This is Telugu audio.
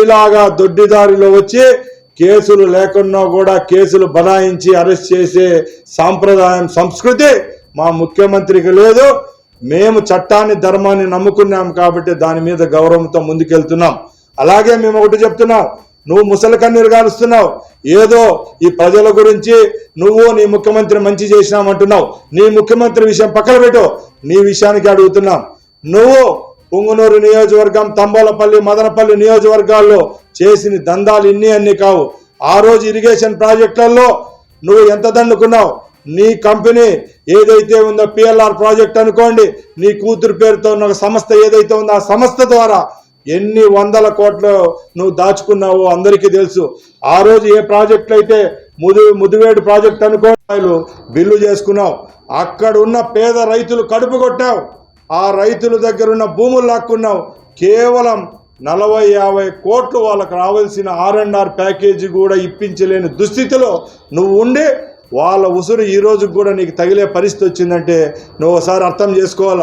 ఇలాగా దొడ్డిదారిలో వచ్చి కేసులు లేకున్నా కూడా కేసులు బనాయించి అరెస్ట్ చేసే సాంప్రదాయం సంస్కృతి మా ముఖ్యమంత్రికి లేదు. మేము చట్టాన్ని ధర్మాన్ని నమ్ముకున్నాం కాబట్టి దాని మీద గౌరవంతో ముందుకెళ్తున్నాం. అలాగే మేము ఒకటి చెప్తున్నాం నువ్వు ముసలి కన్నీరు కాలుస్తున్నావు ఏదో ఈ ప్రజల గురించి నువ్వు నీ ముఖ్యమంత్రి మంచి చేసినామంటున్నావు. నీ ముఖ్యమంత్రి విషయం పక్కన పెట్టు నీ విషయానికి అడుగుతున్నాం. నువ్వు పుంగునూరు నియోజకవర్గం తంబోలపల్లి మదనపల్లి నియోజకవర్గాల్లో చేసిన దందాలు ఇన్ని అన్ని కావు. ఆ రోజు ఇరిగేషన్ ప్రాజెక్టులలో నువ్వు ఎంత దండుకున్నావు? నీ కంపెనీ ఏదైతే ఉందో పిఎల్ఆర్ ప్రాజెక్ట్ అనుకోండి నీ కూతురు పేరుతో ఉన్న సంస్థ ఏదైతే ఉందో ఆ సంస్థ ద్వారా ఎన్ని వందల కోట్లు నువ్వు దాచుకున్నావో అందరికీ తెలుసు. ఆ రోజు ఏ ప్రాజెక్టులు అయితే ముదు ముదివేడు ప్రాజెక్ట్ అనుకో బిల్లు చేసుకున్నావు. అక్కడ ఉన్న పేద రైతులు కడుపు కొట్టావు. ఆ రైతుల దగ్గర ఉన్న భూములు లాక్కున్నావు. కేవలం నలభై యాభై కోట్లు వాళ్ళకు రావాల్సిన ఆర్ అండ్ ఆర్ ప్యాకేజీ కూడా ఇప్పించలేని దుస్థితిలో నువ్వు ఉండి వాళ్ళ ఉసురు ఈ కూడా నీకు తగిలే పరిస్థితి వచ్చిందంటే నువ్వు ఒకసారి అర్థం చేసుకోవాలి?